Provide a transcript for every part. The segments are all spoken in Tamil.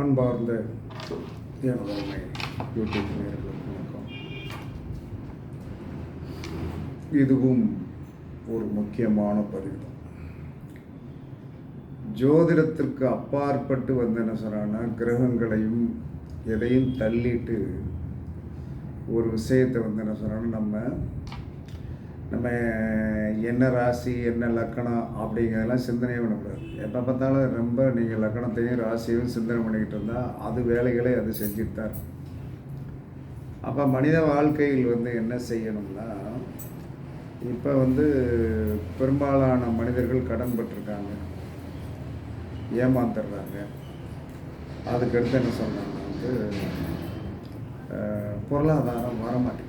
அன்பார்ந்த எனதருமை யூடியூப் நேயர்களுக்கு வணக்கம் இதுவும் ஒரு முக்கியமான பதிவு தான். ஜோதிடத்திற்கு அப்பாற்பட்டு வந்து என்ன சொல்கிறாங்கன்னா கிரகங்களையும் எதையும் தள்ளிட்டு ஒரு விஷயத்தை வந்து என்ன சொல்கிறாங்கன்னா நம்ம நம்ம என்ன ராசி என்ன லக்கணம் அப்படிங்கிறதெல்லாம் சிந்தனையே பண்ணக்கூடாது. எப்போ பார்த்தாலும் ரொம்ப நீங்கள் லக்கணத்தையும் ராசியும் சிந்தனை பண்ணிக்கிட்டு இருந்தால் அது வேலைகளை அது செஞ்சுட்டு தான் இருக்கும். அப்போ மனித வாழ்க்கையில் வந்து என்ன செய்யணும்னா இப்போ வந்து பெரும்பாலான மனிதர்கள் கடன் பட்டிருக்காங்க ஏமாந்துடுறாங்க. அதுக்கடுத்து என்ன சொன்னாங்க வந்து பொருளாதாரம் வரமாட்டேங்குது.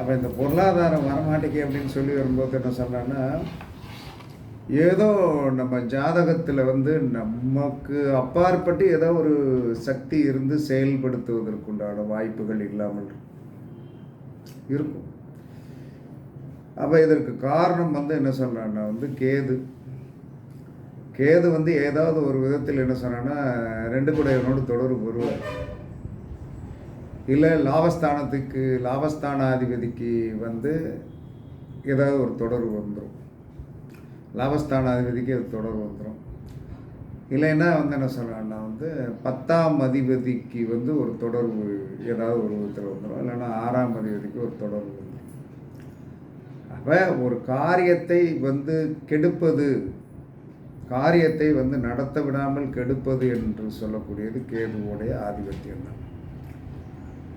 அப்போ இந்த பொருளாதாரம் வரமாட்டேங்க அப்படின்னு சொல்லி வரும்போது என்ன சொன்னான்னா ஏதோ நம்ம ஜாதகத்தில் வந்து நமக்கு அப்பாற்பட்டு ஏதோ ஒரு சக்தி இருந்து செயல்படுத்துவதற்குண்டான வாய்ப்புகள் இல்லாமல் இருக்கும். அப்போ இதற்கு காரணம் வந்து என்ன சொல்கிறான்னா வந்து கேது. கேது வந்து ஏதாவது ஒரு விதத்தில் என்ன சொன்னான்னா ரெண்டு குடையவனோடு தொடர்பு வருவார் இல்லை லாபஸ்தானத்துக்கு லாபஸ்தானாதிபதிக்கு வந்து ஏதாவது ஒரு தொடர்பு வந்துடும் லாபஸ்தானாதிபதிக்கு அது தொடர்பு வந்துடும் இல்லைன்னா வந்து என்ன சொல்கிறான்னா வந்து பத்தாம் அதிபதிக்கு வந்து ஒரு தொடர்பு ஏதாவது ஒரு விதத்தில் வந்துடும் இல்லைன்னா ஆறாம் அதிபதிக்கு ஒரு தொடர்பு வந்துடும் அப்போ ஒரு காரியத்தை வந்து கெடுப்பது காரியத்தை வந்து நடத்த விடாமல் கெடுப்பது என்று சொல்லக்கூடியது கேதுவோடைய ஆதிபத்தியம் தான்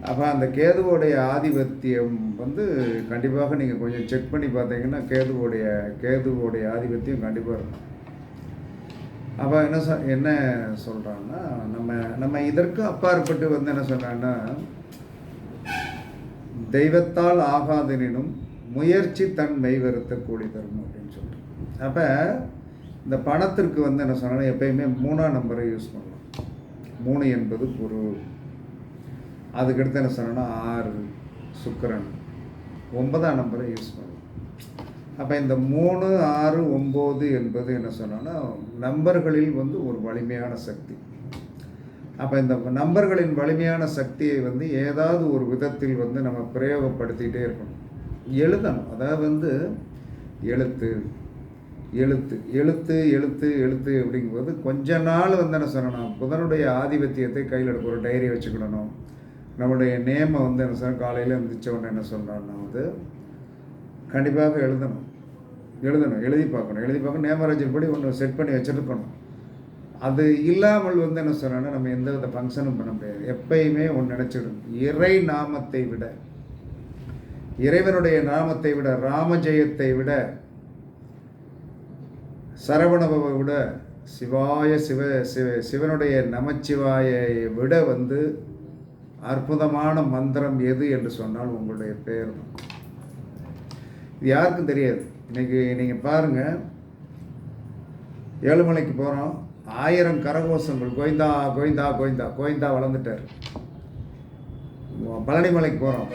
அப்போ அந்த கேதுவோடைய ஆதிபத்தியம் வந்து கண்டிப்பாக நீங்கள் கொஞ்சம் செக் பண்ணி பார்த்தீங்கன்னா கேதுவோடைய கேதுவோடைய ஆதிபத்தியம் கண்டிப்பாக இருக்கும். அப்போ என்ன சொ என்ன சொல்கிறாங்கன்னா நம்ம நம்ம இதற்கு அப்பாற்பட்டு வந்து என்ன சொல்கிறாங்கன்னா தெய்வத்தால் ஆகாதெனினும் முயற்சி தன் மெய்வருத்த கூலி தரும் அப்படின்னு சொல்லிட்டு அப்போ இந்த பணத்திற்கு வந்து என்ன சொன்னா எப்பயுமே மூணாம் நம்பரை யூஸ் பண்ணலாம். மூணு என்பது பொருள். அதுக்கடுத்து என்ன சொன்னோன்னா ஆறு சுக்கிரன். ஒன்பதாம் நம்பரை யூஸ் பண்ணும் அப்போ இந்த மூணு ஆறு ஒம்பது என்பது என்ன சொன்னோன்னா நம்பர்களில் வந்து ஒரு வலிமையான சக்தி. அப்போ இந்த நம்பர்களின் வலிமையான சக்தியை வந்து ஏதாவது ஒரு விதத்தில் வந்து நம்ம பிரயோகப்படுத்திகிட்டே இருக்கணும். எழுதணும். அதாவது வந்து எழுத்து எழுத்து எழுத்து எழுத்து எழுத்து அப்படிங்கும்போது கொஞ்ச நாள் வந்து என்ன சொல்லணும் புதனுடைய ஆதிபத்தியத்தை கையில் எடுக்க ஒரு டைரி வச்சுக்கிடணும் நம்மளுடைய நேமை வந்து என்ன சொன்னால் காலையில் எழுந்திரிச்ச உடனே என்ன சொல்கிறான்னா வந்து கண்டிப்பாக எழுதணும். எழுதணும் எழுதி பார்க்கணும். எழுதி பார்க்கணும் நேமராஜர் படி ஒன்று செட் பண்ணி வச்சுருக்கணும். அது இல்லாமல் வந்து என்ன சொல்கிறேன்னா நம்ம எந்த வித ஃபங்க்ஷனும் பண்ண முடியாது. எப்பயுமே ஒன்று நினச்சிடும் இறை நாமத்தை விட இறைவனுடைய நாமத்தை விட ராமஜெயத்தை விட சரவணபவை விட சிவாய சிவ சிவ சிவனுடைய நமச்சிவாயை விட வந்து அற்புதமான மந்திரம் எது என்று சொன்னால் உங்களுடைய பெயர் இது யாருக்கும் தெரியாது. இன்னைக்கு நீங்கள் பாருங்கள் ஏழுமலைக்கு போகிறோம் ஆயிரம் கரகோஷங்கள். கோயந்தா கோயந்தா கோயந்தா கோயந்தா வளர்ந்துட்டார். பழனிமலைக்கு போகிறோம்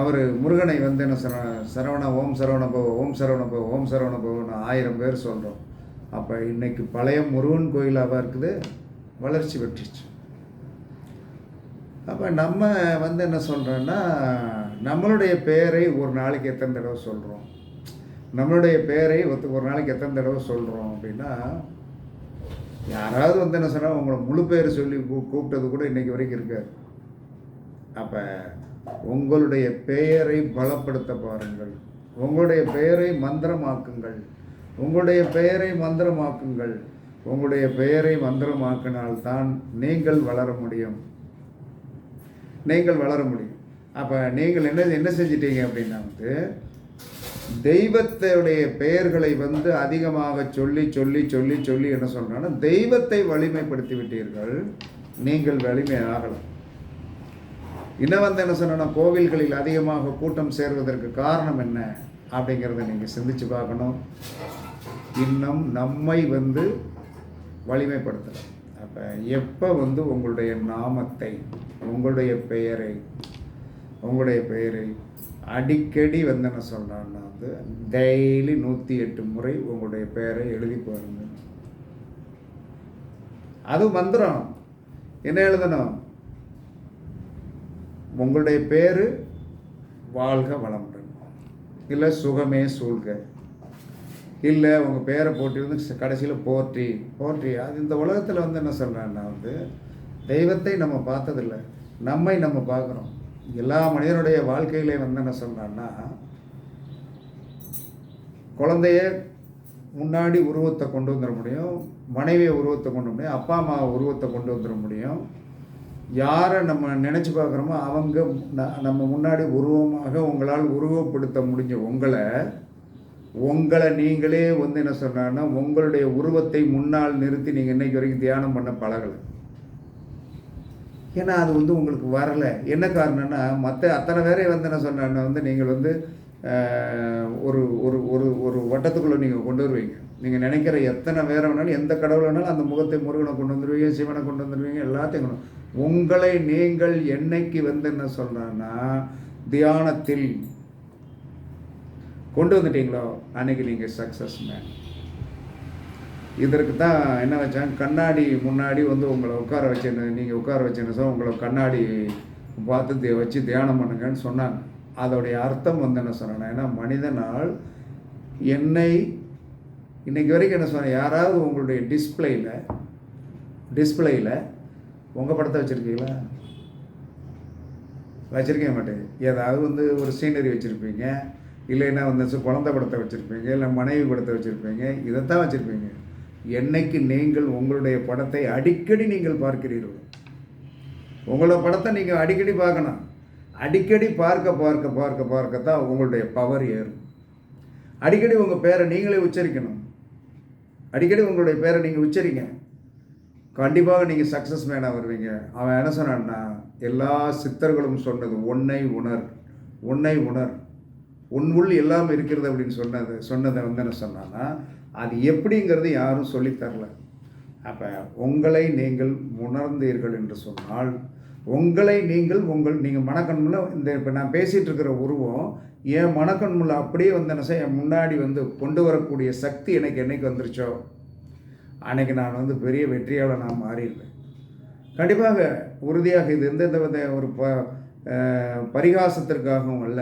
அவர் முருகனை வந்து என்ன சர சரவண ஓம் சரவண பவ ஓம் சரவண பவ ஓம் சரவண பவன்னு ஆயிரம் பேர் சொல்கிறோம் அப்போ இன்னைக்கு பழைய முருகன் கோயிலாக இருக்குது. வளர்ச்சி பெற்றுச்சு. அப்போ நம்ம வந்து என்ன சொல்கிறோன்னா நம்மளுடைய பெயரை ஒரு நாளைக்கு எத்தனை தடவை சொல்கிறோம் நம்மளுடைய பெயரை ஒத்து ஒரு நாளைக்கு எத்தனை தடவை சொல்கிறோம் அப்படின்னா யாராவது வந்து என்ன சொன்னால் உங்களை முழு பேர் சொல்லி கூ கூப்பிட்டது கூட இன்றைக்கி வரைக்கும் இருக்காது. அப்போ உங்களுடைய பெயரை பலப்படுத்த பாருங்கள். உங்களுடைய பெயரை மந்திரமாக்குங்கள். உங்களுடைய பெயரை மந்திரமாக்குங்கள். உங்களுடைய பெயரை மந்திரமாக்கினால்தான் நீங்கள் வளர முடியும். நீங்கள் வளர முடியும். அப்போ நீங்கள் என்ன என்ன செஞ்சிட்டீங்க அப்படின்னா வந்து தெய்வத்துடைய பெயர்களை வந்து அதிகமாக சொல்லி சொல்லி சொல்லி சொல்லி என்ன சொல்றாங்கன்னா தெய்வத்தை வலிமைப்படுத்தி விட்டீர்கள் நீங்கள் வலிமை ஆகலாம் இன்னும் வந்து என்ன சொன்னா கோவில்களில் அதிகமாக கூட்டம் சேர்வதற்கு காரணம் என்ன அப்படிங்கிறத நீங்கள் சிந்திச்சு பார்க்கணும். இன்னும் நம்மை வந்து வலிமைப்படுத்தலாம் அப்போ எப்போ வந்து உங்களுடைய நாமத்தை உங்களுடைய பெயரை உங்களுடைய பெயரை அடிக்கடி வந்து என்ன சொல்கிறான்னா வந்து டெய்லி நூற்றி எட்டு முறை உங்களுடைய பெயரை எழுதி பாருங்க. அது மந்திரம். என்ன எழுதணும்? உங்களுடைய பேர் வாழ்க வளமுடன். இல்லை சுகமே சூழ்க. இல்லை உங்கள் பேரை போட்டி வந்து கடைசியில் போற்றி போற்றி. அது இந்த உலகத்தில் வந்து என்ன சொல்கிறேன்னா வந்து தெய்வத்தை நம்ம பார்த்ததில்ல. நம்மை நம்ம பார்க்குறோம். எல்லா மனிதனுடைய வாழ்க்கையிலே வந்து என்ன சொல்கிறான்னா குழந்தைய முன்னாடி உருவத்தை கொண்டு வந்துட முடியும் மனைவியை உருவத்தை கொண்டு முடியும் அப்பா அம்மா உருவத்தை கொண்டு வந்துட முடியும். யாரை நம்ம நினச்சி பார்க்குறோமோ அவங்க நம்ம முன்னாடி உருவமாக உங்களால் உருவப்படுத்த முடிஞ்ச உங்களை உங்களை நீங்களே வந்து என்ன சொல்கிறாங்கன்னா உங்களுடைய உருவத்தை முன்னால் நிறுத்தி நீங்கள் இன்னைக்கு வரைக்கும் தியானம் பண்ண பழகலை. ஏன்னா அது வந்து உங்களுக்கு வரலை. என்ன காரணம்னா மற்ற அத்தனை பேரையும் வந்து என்ன சொன்னான்னா வந்து நீங்கள் வந்து ஒரு ஒரு ஒரு ஒரு வட்டத்துக்குள்ளே நீங்கள் கொண்டு வருவீங்க. நீங்கள் நினைக்கிற எத்தனை வேற வேணாலும் எந்த கடவுள் வேணாலும் அந்த முகத்தை முருகனை கொண்டு வந்துடுவீங்க சிவனை கொண்டு வந்துடுவீங்க எல்லாத்தையும் கொண்டு உங்களை நீங்கள் என்னைக்கு வந்து என்ன சொல்கிறேன்னா தியானத்தில் கொண்டு வந்துட்டீங்களோ அன்னைக்கு நீங்கள் சக்ஸஸ் மேன் இதற்கு தான் என்ன வச்சாங்க கண்ணாடி முன்னாடி வந்து உங்களை உட்கார வச்சேன்னு நீங்கள் உட்கார வச்சுன்னு சார் உங்களை கண்ணாடி பார்த்து தி- வச்சு தியானம் பண்ணுங்கன்னு சொன்னாங்க. அதோடைய அர்த்தம் வந்து என்ன சொன்னேன் ஏன்னா மனிதனால் என்னை இன்றைக்கி வரைக்கும் என்ன சொன்னேன் யாராவது உங்களுடைய டிஸ்பிளேயில் டிஸ்பிளேயில் உங்கள் படத்தை வச்சுருக்கீங்களா? வச்சுருக்கேன் மாட்டேன். ஏதாவது வந்து ஒரு சீனரி வச்சுருப்பீங்க. இல்லைன்னா வந்து குழந்த குழந்தை படத்தை வச்சுருப்பீங்க இல்லை மனைவி படத்தை வச்சுருப்பீங்க இதைத்தான் வச்சுருப்பீங்க. என்னைக்கு நீங்கள் உங்களுடைய படத்தை அடிக்கடி நீங்கள் பார்க்கிறீர்கள் உங்களோட படத்தை நீங்கள் அடிக்கடி பார்க்கணும். அடிக்கடி பார்க்க பார்க்க பார்க்க பார்க்க தான் உங்களுடைய பவர் ஏறும். அடிக்கடி உங்கள் பேரை நீங்களே உச்சரிக்கணும். அடிக்கடி உங்களுடைய பேரை நீங்கள் உச்சரிங்க. கண்டிப்பாக நீங்கள் சக்ஸஸ் மேனாக வருவீங்க. அவன் என்ன சொன்னான்னா எல்லா சித்தர்களும் சொன்னது உன்னை உணர் உன்னை உணர். உன் உள் எல்லாம் இருக்கிறது அப்படின்னு சொன்னது சொன்னதை வந்து என்ன சொன்னான்னா அது எப்படிங்கிறது யாரும் சொல்லித்தரல அப்போ உங்களை நீங்கள் உணர்ந்தீர்கள் என்று சொன்னால் உங்களை நீங்கள் உங்கள் நீங்கள் மனக்கண்முள்ள இந்த இப்போ நான் பேசிகிட்டு இருக்கிற உருவம் என் மனக்கண்முள்ள அப்படியே வந்து என்ன செய்ய என் முன்னாடி வந்து கொண்டு வரக்கூடிய சக்தி எனக்கு என்னைக்கு வந்துருச்சோ? அன்னைக்கு நான் வந்து பெரிய வெற்றியாளர் நான் மாறிடுவேன். கண்டிப்பாக உறுதியாக இது எந்தெந்த வித ஒரு ப பரிகாசத்திற்காகவும் அல்ல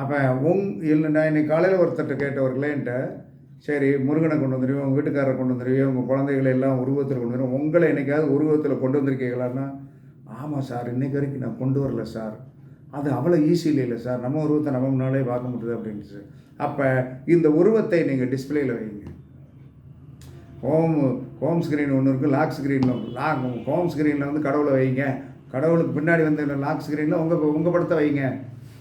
அப்போ உங் இல்லை நான் இன்னைக்கு காலையில் ஒருத்தர்கிட்ட கேட்ட ஒரு கிளைண்ட்டை சரி முருகனை கொண்டு வந்துடுவோம் உங்கள் வீட்டுக்காரரை கொண்டு வந்துடுவோம் உங்கள் குழந்தைகளை எல்லாம் உருவத்தில் கொண்டு வந்துடும் உங்களை என்றைக்காவது உருவத்தில் கொண்டு வந்திருக்கீங்களான்னா ஆமாம் சார் இன்றைக்கு வரைக்கும் நான் கொண்டு வரல சார். அது அவ்வளோ ஈஸி இல்லை சார். நம்ம உருவத்தை நம்ம முன்னாலே பார்க்க முடியுது அப்படின்ட்டு அப்போ இந்த உருவத்தை நீங்கள் டிஸ்பிளேயில் வைங்க. ஹோம் ஹோம் ஸ்க்ரீன் ஒன்று இருக்குது லாக் ஸ்க்ரீனில் லாக் ஹோம் ஸ்க்ரீனில் வந்து கடவுளை வைங்க. கடவுளுக்கு பின்னாடி வந்து லாக் ஸ்க்ரீனில் உங்கள் உங்கள் படத்தை வைங்க.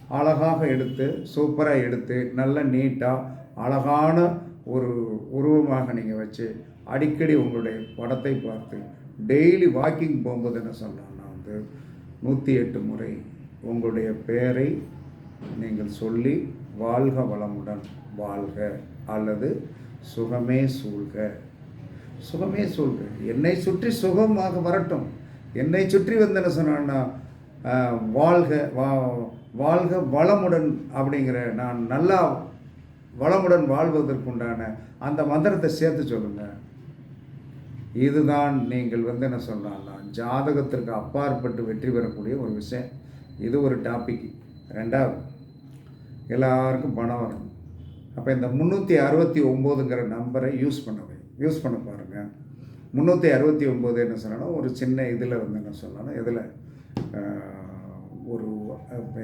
அழகாக எடுத்து சூப்பராக எடுத்து நல்ல நீட்டாக அழகான ஒரு உருவமாக நீங்கள் வச்சு அடிக்கடி உங்களுடைய படத்தை பார்த்து டெய்லி வாக்கிங் போகும்போது என்ன சொல்லலாம்னா வந்து நூற்றி எட்டு முறை உங்களுடைய பெயரை நீங்கள் சொல்லி வாழ்க வளமுடன் வாழ்க அல்லது சுகமே சூழ்க. சுகமே சூழ்க. என்னை சுற்றி சுகமாக வரட்டும். என்னை சுற்றி வந்து என்ன சொன்னான்னா வாழ்க வா வாழ்க வளமுடன் அப்படிங்கிற நான் நல்லா வளமுடன் வாழ்வதற்குண்டான அந்த மந்திரத்தை சேர்த்து சொல்லுங்கள் இதுதான் நீங்கள் வந்து என்ன சொல்லலாம்னா ஜாதகத்திற்கு அப்பாற்பட்டு வெற்றி பெறக்கூடிய ஒரு விஷயம். இது ஒரு டாபிக் ரெண்டாவது எல்லாருக்கும் பணம் வரும் அப்போ இந்த முந்நூற்றி அறுபத்தி ஒம்போதுங்கிற நம்பரை யூஸ் பண்ண யூஸ் பண்ண பாருங்கள் முந்நூற்றி அறுபத்தி ஒம்பது என்ன சொல்லணும் ஒரு சின்ன இதில் வந்து என்ன சொல்லணும் இதில் ஒரு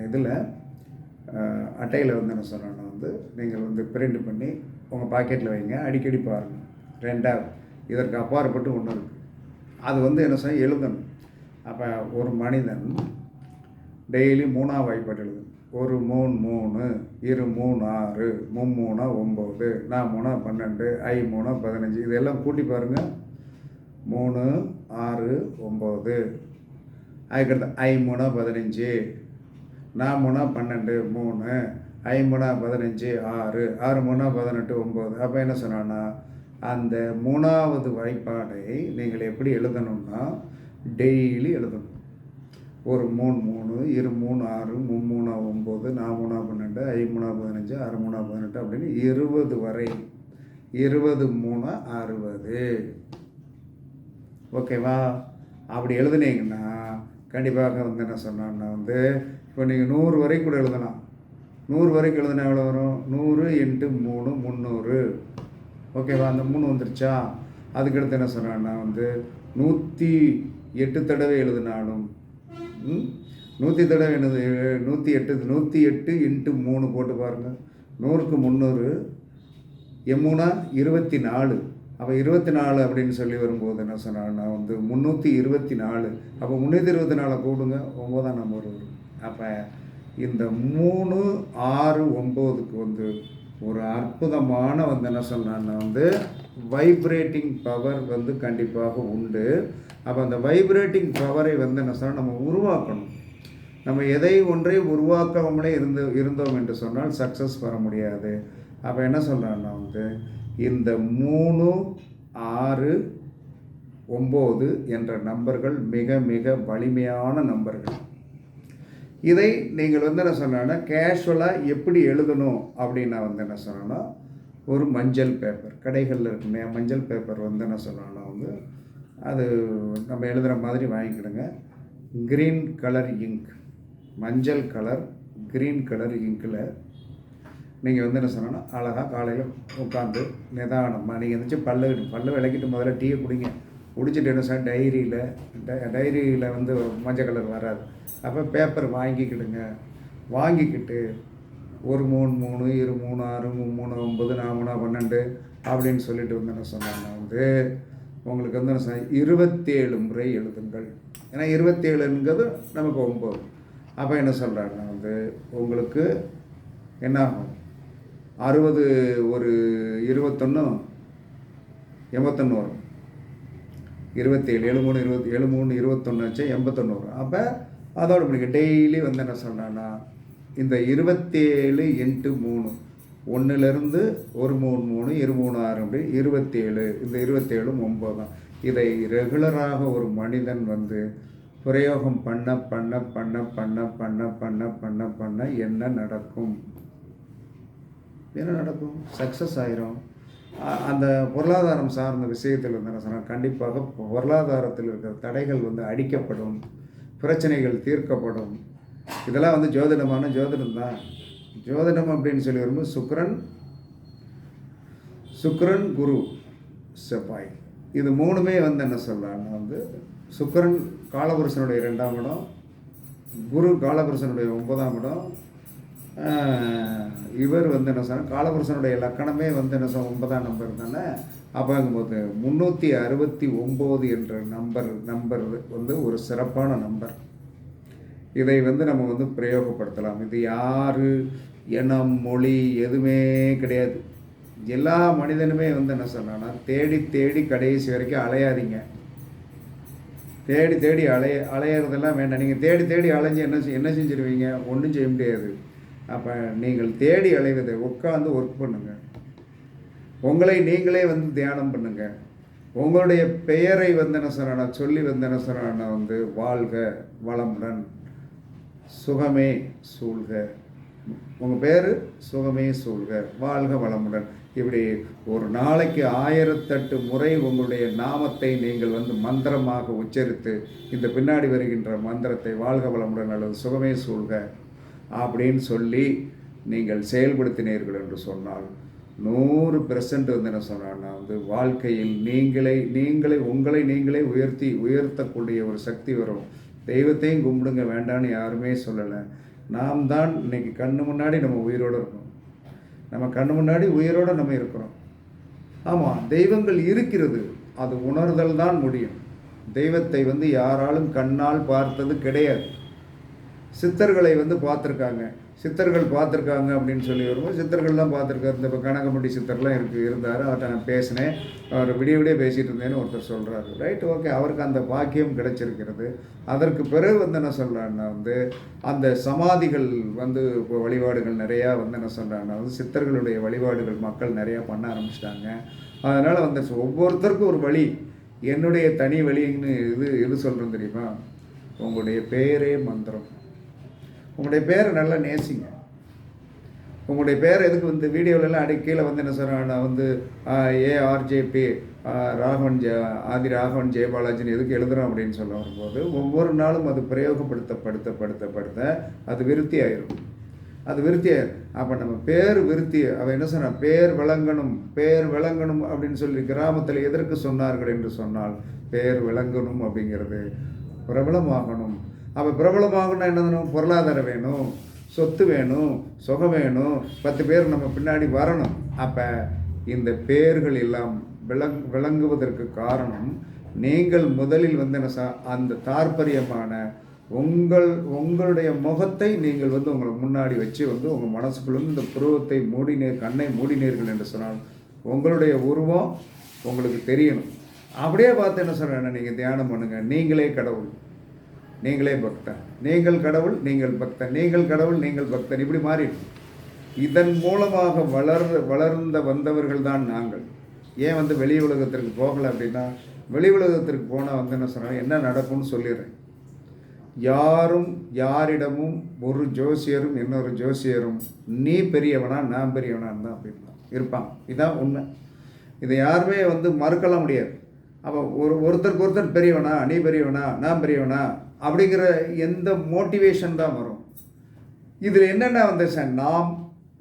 இதில் அட்டையில் வந்து என்ன சொல்லணும் வந்து நீங்கள் வந்து பிரிண்ட் பண்ணி உங்கள் பாக்கெட்டில் வைங்க அடிக்கடி பாருங்கள் ரெண்டாவது இதற்கு அப்பாற்பட்டு ஒன்று இருக்குது அது வந்து என்ன செய்ய எழுதணும். அப்போ ஒரு மனிதன் டெய்லி மூணாவது வாய்ப்பாட்டு எழுதணும் ஒரு மூணு மூணு இரு மூணு ஆறு மும்மூணா ஒம்பது நான் மூணா பன்னெண்டு ஐ மூணா பதினஞ்சு இதெல்லாம் கூட்டி பாருங்கள் மூணு ஆறு ஒம்பது அதுக்கடுத்து ஐ மூணா பதினஞ்சு. நான் மூணா பன்னெண்டு மூணு. ஐ மூணா பதினஞ்சு ஆறு. ஆறு மூணா பதினெட்டு ஒம்பது. அப்போ என்ன சொன்னான்னா அந்த மூணாவது வாய்ப்பாடை நீங்கள் எப்படி எழுதணும்னா டெய்லி எழுதணும். ஒரு மூணு மூணு இரு மூணு ஆறு மும்மூணா ஒம்பது நான் மூணா பன்னெண்டு ஐ மூணா பதினஞ்சு ஆறு மூணா பதினெட்டு அப்படின்னு இருபது வரை. இருபது மூணா அறுபது. ஓகேவா? அப்படி எழுதுனீங்கன்னா கண்டிப்பாக வந்து என்ன சொன்னான்னா வந்து இப்போ நீங்கள் நூறு வரைக்கும் கூட எழுதலாம். நூறு வரைக்கும் எழுதுனா எவ்வளோ வரும்? நூறு இன்ட்டு மூணு முந்நூறு. ஓகேவா? அந்த மூணு வந்துருச்சா? அதுக்கடுத்து என்ன சொன்னான்னா வந்து நூற்றி எட்டு தடவை எழுதினாலும் ம்? நூற்றி தடவை எழுது நூற்றி எட்டு நூற்றி எட்டு இன்ட்டு மூணு போட்டு பாருங்கள் நூறுக்கு முந்நூறு எம்மூணா இருபத்தி நாலு. அப்போ இருபத்தி நாலு அப்படின்னு சொல்லி வரும்போது என்ன சொன்னாங்கன்னா வந்து முந்நூற்றி இருபத்தி நாலு அப்போ முந்நூற்றி இருபத்தி நாலை கூடுங்க ஒம்போதாம் நம்பர் வரும். அப்போ இந்த மூணு ஆறு ஒம்போதுக்கு வந்து ஒரு அற்புதமான வந்து என்ன சொன்னான்னா வந்து வைப்ரேட்டிங் பவர் வந்து கண்டிப்பாக உண்டு. அப்போ அந்த வைப்ரேட்டிங் பவரை வந்து என்ன சொன்னால் நம்ம உருவாக்கணும். நம்ம எதை ஒன்றை உருவாக்காமலே இருந்து இருந்தோம் என்று சொன்னால் சக்ஸஸ் வர முடியாது. அப்போ என்ன சொல்கிறான்னா வந்து இந்த மூணு ஆறு ஒம்பது என்ற நம்பர்கள் மிக மிக வலிமையான நம்பர்கள். இதை நீங்கள் வந்து என்ன சொன்னா கேஷுவலாக எப்படி எழுதணும் அப்படின்னு நான் வந்து என்ன சொன்னேன்னா ஒரு மஞ்சள் பேப்பர் கடைகளில் இருக்குமே மஞ்சள் பேப்பர் வந்து என்ன சொல்லணும்னா வந்து அது நம்ம எழுதுகிற மாதிரி வாங்கிக்கிடுங்க. க்ரீன் கலர் இங்க் மஞ்சள் கலர் க்ரீன் கலர் இங்கில் நீங்கள் வந்து என்ன சொன்னோன்னா அழகாக காலையில் உட்காந்து நிதானமாக நீங்கள் எந்திரிச்சு பல்லு பல்லு விளக்கிட்டு முதல்ல டீயை குடிங்க. குடிச்சிட்டு என்ன சார் டைரியில் டைரியில் வந்து மஞ்சள் கலர் வராது. அப்போ பேப்பர் வாங்கிக்கிடுங்க. வாங்கிக்கிட்டு ஒரு மூணு மூணு இரு மூணு ஆறு மூணு ஒம்பது நாலு மூணா பன்னெண்டு அப்படின்னு சொல்லிட்டு வந்து என்ன சொன்னாங்க வந்து உங்களுக்கு வந்து என்ன சொன்ன இருபத்தேழு முறை எழுதுங்கள். ஏன்னா இருபத்தேழுங்கிறது நமக்கு ஒம்பது அப்போ என்ன சொல்கிறாங்கன்னா வந்து உங்களுக்கு என்ன ஆகும் அறுபது ஒரு இருபத்தொன்று எண்பத்தொன்று வரும் இருபத்தேழு ஏழு மூணு இருபத்தி ஏழு மூணு இருபத்தொன்று வச்சு எண்பத்தொன்று வரும் அப்போ அதோட முடிக்க டெய்லி வந்து என்ன சொன்னான்னா இந்த இருபத்தேழு இன்ட்டு மூணு. ஒன்றுலேருந்து ஒரு மூணு மூணு இரு மூணு ஆறு அப்படி இருபத்தேழு இந்த இருபத்தேழும் ஒம்பது தான். இதை ரெகுலராக ஒரு மனிதன் வந்து பிரயோகம் பண்ண பண்ண பண்ண பண்ண பண்ண பண்ண பண்ண பண்ண என்ன நடக்கும்? என்ன நடக்கும்? சக்ஸஸ் ஆயிரும். அந்த பொருளாதாரம் சார்ந்த விஷயத்தில் வந்து என்ன சொன்னால் கண்டிப்பாக பொருளாதாரத்தில் இருக்கிற தடைகள் வந்து அடிக்கப்படும். பிரச்சனைகள் தீர்க்கப்படும். இதெல்லாம் வந்து ஜோதிடமான ஜோதிடம் தான். ஜோதிடம் அப்படின்னு சொல்லி வரும்போது சுக்ரன் சுக்ரன் குரு செவ்வாய். இது மூணுமே வந்து என்ன சொல்லலாம்னா வந்து சுக்கரன் காலபுருஷனுடைய ரெண்டாம் இடம் குரு காலபுருஷனுடைய ஒன்பதாம் இடம் இவர் வந்து என்ன சொன்னால் காலபுருஷனுடைய லக்கணமே வந்து என்ன சொன்ன ஒன்பதாம் நம்பர் தானே? அப்போங்கும்போது முந்நூற்றி அறுபத்தி ஒம்பது என்ற நம்பர் நம்பர் வந்து ஒரு சிறப்பான நம்பர் இதை வந்து நம்ம வந்து பிரயோகப்படுத்தலாம். இது யார் இனம் மொழி எதுவுமே கிடையாது. எல்லா மனிதனுமே வந்து என்ன சொன்னான்னா தேடி தேடி கடைசி வரைக்கும் அலையாதீங்க. தேடி தேடி அலைய அலையிறதெல்லாம் வேண்டாம். நீங்கள் தேடி தேடி அலைஞ்சு என்ன செய்- என்ன செஞ்சிருவீங்க? ஒன்றும் செய்ய முடியாது. அப்போ நீங்கள் தேடி அலைவதை உட்காந்து ஒர்க் பண்ணுங்கள் உங்களை நீங்களே வந்து தியானம் பண்ணுங்கள் உங்களுடைய பெயரை வந்து என்ன சொல்லி வந்து என்ன வந்து வாழ்க வளமுடன் சுகமே சூழ்க. உங்கள் பேர்? சுகமே சூழ்க. வாழ்க வளமுடன். இப்படி ஒரு நாளைக்கு ஆயிரத்தெட்டு முறை உங்களுடைய நாமத்தை நீங்கள் வந்து மந்திரமாக உச்சரித்து இந்த பின்னாடி வருகின்ற மந்திரத்தை வாழ்க வளமுடன் அல்லது சுகமே சூழ்க. அப்படின்னு சொல்லி நீங்கள் செயல்படுத்தினீர்கள் என்று சொன்னால் நூறு பெர்சன்ட் வந்து என்ன சொன்னான்னா வந்து வாழ்க்கையில் நீங்களே நீங்களே உங்களை நீங்களே உயர்த்தி உயர்த்தக்கூடிய ஒரு சக்தி வரும். தெய்வத்தையும் கும்பிடுங்க வேண்டான்னு யாருமே சொல்லலை. நாம் தான் இன்னைக்கு கண்ணு முன்னாடி நம்ம உயிரோடு இருக்கோம். நம்ம கண்ணு முன்னாடி உயிரோடு நம்ம இருக்கிறோம். ஆமாம் தெய்வங்கள் இருக்கிறது. அது உணர்தல் தான் முடியும். தெய்வத்தை வந்து யாராலும் கண்ணால் பார்த்தது கிடையாது. சித்தர்களை வந்து பார்த்துருக்காங்க. சித்தர்கள் பார்த்துருக்காங்க அப்படின்னு சொல்லி வரும்போது சித்தர்கள்லாம் பார்த்துருக்காரு. இந்த இப்போ கனகமுடி சித்தர்லாம் இருக்கு இருந்தார். அவர்கிட்ட நான் பேசினேன். அவர் விடிய விடிய பேசிகிட்டு இருந்தேன்னு ஒருத்தர் சொல்கிறாரு ரைட் ஓகே அவருக்கு அந்த பாக்கியம் கிடைச்சிருக்கிறது. அதற்கு பிறகு வந்து என்ன சொல்கிறான்னா வந்து அந்த சமாதிகள் வந்து இப்போ வழிபாடுகள் நிறையா வந்து என்ன சொல்கிறாங்கன்னா வந்து சித்தர்களுடைய வழிபாடுகள் மக்கள் நிறையா பண்ண ஆரம்பிச்சிட்டாங்க. அதனால் வந்து ஒவ்வொருத்தருக்கும் ஒரு வழி. என்னுடைய தனி வழின்னு இது எது சொல்கிறோம் தெரியுமா? உங்களுடைய பெயரே மந்திரம். உங்களுடைய பேரை நல்லா நேசிங்க. உங்களுடைய பேர் எதுக்கு வந்து வீடியோவிலலாம் அடி கீழே வந்து என்ன சொல்கிறேன் வந்து ஏஆர்ஜேபி ராகவன் ஜெய ஆதி ராகவன் ஜெயபாலாஜின்னு எதுக்கு எழுதுகிறோம் அப்படின்னு சொல்ல வரும்போது ஒவ்வொரு நாளும் அது பிரயோகப்படுத்த படுத்த படுத்த படுத்த அது விருத்தி ஆயிரும் அது விருத்தி ஆயிரும் அப்போ நம்ம பேர் விருத்தி அவன் என்ன சொன்னான் பேர் விளங்கணும் பேர் விளங்கணும் அப்படின்னு சொல்லி கிராமத்தில் எதற்கு சொன்னார்கள் என்று சொன்னால் பேர் விளங்கணும் அப்படிங்கிறது பிரபலமாகணும். அப்போ பிரபலமாகணும்னா என்ன வேணும்? பொருளாதாரம் வேணும் சொத்து வேணும் சுகம் வேணும். பத்து பேர் நம்ம பின்னாடி வரணும். அப்போ இந்த பேர்கள் எல்லாம் விளங் விளங்குவதற்கு காரணம் நீங்கள் முதலில் வந்து என்ன சா- அந்த தாற்பயமான உங்கள் உங்களுடைய முகத்தை நீங்கள் வந்து உங்களை முன்னாடி வச்சு வந்து உங்கள் மனசுக்குள்ள இந்த புருவத்தை மூடினீர் கண்ணை மூடினீர்கள் என்று சொன்னால் உங்களுடைய உருவம் உங்களுக்கு தெரியணும். அப்படியே பார்த்து என்ன சொல்கிறேன் நீங்கள் தியானம் பண்ணுங்கள் நீங்களே கடவுள். நீங்களே பக்தன். நீங்கள் கடவுள் நீங்கள் பக்தன். நீங்கள் கடவுள் நீங்கள் பக்தன். இப்படி மாறிடும் இதன் மூலமாக வளர் வளர்ந்த வந்தவர்கள் தான் நாங்கள். ஏன் வந்து வெளி உலகத்திற்கு போகலை அப்படின்னா வெளி உலகத்திற்கு போனால் வந்து என்ன சொன்னால் என்ன நடக்கும்னு சொல்லிடுறேன். யாரும் யாரிடமும் ஒரு ஜோசியரும் இன்னொரு ஜோசியரும் நீ பெரியவனா நான் பெரியவனான்னு தான் அப்படின்னா இருப்பான் இதுதான் உண்மை. இதை யாருமே வந்து மறுக்கலாம் முடியாது. அப்போ ஒரு ஒருத்தருக்கு ஒருத்தர் பெரியவனா நீ பெரியவனா நான் பெரியவனா அப்படிங்கிற எந்த மோட்டிவேஷன் தான் வரும். இதில் என்னென்ன வந்துச்சு நாம்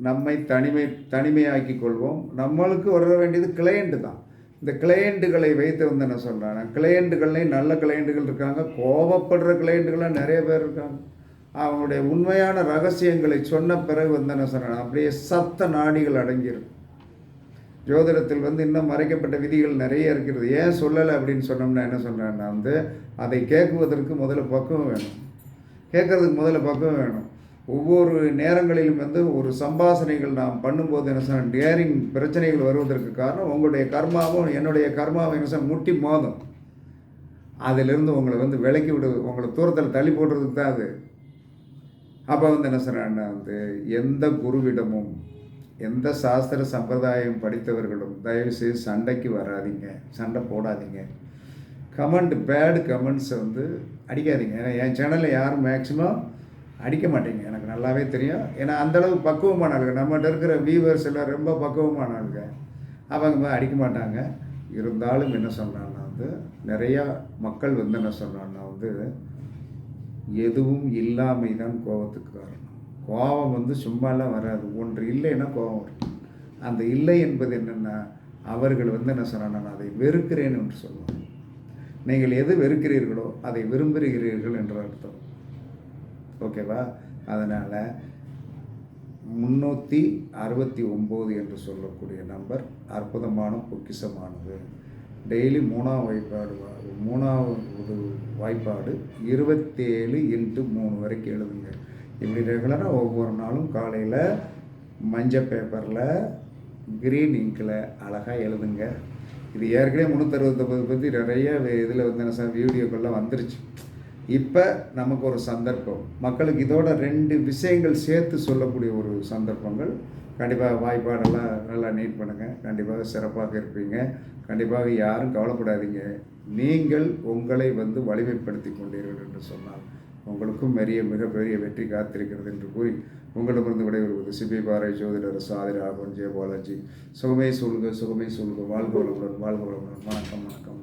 நம்மை தனிமை தனிமையாக்கி கொள்வோம். நம்மளுக்கு வர வேண்டியது கிளையண்ட்டு தான். இந்த கிளையண்ட்டுகளை வைத்து வந்து என்ன சொல்கிறாங்க கிளையண்ட்டுகள்லேயும் நல்ல கிளையண்ட்டுகள் இருக்காங்க. கோபப்படுற கிளையண்ட்டுகள்லாம் நிறைய பேர் இருக்காங்க. அவங்களுடைய உண்மையான ரகசியங்களை சொன்ன பிறகு வந்து என்ன சொல்கிறாங்க அப்படியே சத்த நாடிகள் அடங்கியிருக்கும். ஜோதிடத்தில் வந்து இன்னும் மறைக்கப்பட்ட விதிகள் நிறைய இருக்கிறது. ஏன் சொல்லலை அப்படின்னு சொன்னோம்னா என்ன சொல்கிறேன்னா வந்து அதை கேட்குவதற்கு முதல்ல பக்குவம் வேணும். கேட்குறதுக்கு முதல்ல பக்குவம் வேணும். ஒவ்வொரு நேரங்களிலும் வந்து ஒரு சம்பாசனைகள் நாம் பண்ணும்போது என்ன சொன்ன டேரிங் பிரச்சனைகள் வருவதற்கு காரணம் உங்களுடைய கர்மாவும் என்னுடைய கர்மாவும் என்ன சொன்ன முட்டி மோதும். அதிலிருந்து உங்களை வந்து விலக்கி விடு உங்களை தூரத்தில் தள்ளி போடுறதுக்கு தான் அது. அப்போ வந்து என்ன சொன்னேன்னா வந்து எந்த குருவிடமும் எந்த சாஸ்திர சம்பிரதாயம் படித்தவர்களும் தயவுசெய்து சண்டைக்கு வராதீங்க. சண்டை போடாதீங்க. கமெண்ட் பேடு கமெண்ட்ஸை வந்து அடிக்காதீங்க. ஏன்னா என் சேனலில் யாரும் மேக்ஸிமம் அடிக்க மாட்டீங்க. எனக்கு நல்லாவே தெரியும். ஏன்னா அந்தளவு பக்குவமானாளுங்க நம்மகிட்ட இருக்கிற வியூவர்ஸ் எல்லாம் ரொம்ப பக்குவமானாளுங்க அவங்க அடிக்க மாட்டாங்க. இருந்தாலும் என்ன சொன்னான்னா வந்து நிறையா மக்கள் வந்து என்ன சொன்னான்னா வந்து எதுவும் இல்லாமை தான் கோபத்துக்கு காரணம் கோபம் வந்து சும்மாலாம் வராது. ஒன்று இல்லைன்னா கோபம் வரும். அந்த இல்லை என்பது என்னென்னா அவர்கள் வந்து என்ன சொன்னால் நான் அதை வெறுக்கிறேன் என்று சொல்லுவாங்க. நீங்கள் எது வெறுக்கிறீர்களோ அதை விரும்புகிறீர்கள் என்ற அர்த்தம். ஓகேவா? அதனால் முன்னூற்றி அறுபத்தி ஒம்பது என்று சொல்லக்கூடிய நம்பர் அற்புதமான பொக்கிஷமானது. டெய்லி மூணாவது வாய்ப்பாடு வா- மூணாவது வாய்ப்பாடு இருபத்தேழு இன்ட்டு மூணு வரைக்கும் எழுதுங்க. இப்படி ரெகுலராக ஒவ்வொரு நாளும் காலையில் மஞ்சள் பேப்பரில் க்ரீன் இங்கில் அழகாக எழுதுங்க. இது ஏற்கனவே முந்நூற்றறுபத்தொம்பது பற்றி நிறைய இதில் வந்து என்ன சார் வீடியோக்கள்லாம் வந்துருச்சு. இப்போ நமக்கு ஒரு சந்தர்ப்பம். மக்களுக்கு இதோட ரெண்டு விஷயங்கள் சேர்த்து சொல்லக்கூடிய ஒரு சந்தர்ப்பங்கள். கண்டிப்பாக வாய்ப்பாடெல்லாம் நல்லா நீட் பண்ணுங்கள் கண்டிப்பாக சிறப்பாக இருப்பீங்க. கண்டிப்பாக யாரும் கவலைப்படாதீங்க. நீங்கள் உங்களை வந்து வலிமைப்படுத்தி கொண்டீர்கள் என்று சொன்னால். உங்களுக்கும் பெரிய மிகப்பெரிய வெற்றி காத்திருக்கிறது என்று கூறி உங்களிடமிருந்து விடைபெறுவது சிபி பாறை ஜோதிடர் சாதி ராகவன் ஜெயபாலாஜி. சுகமே சொல்க சுகமே சொல்க. வாழ்க வளமுடன் வாழ்க வளமுடன். வணக்கம் வணக்கம்.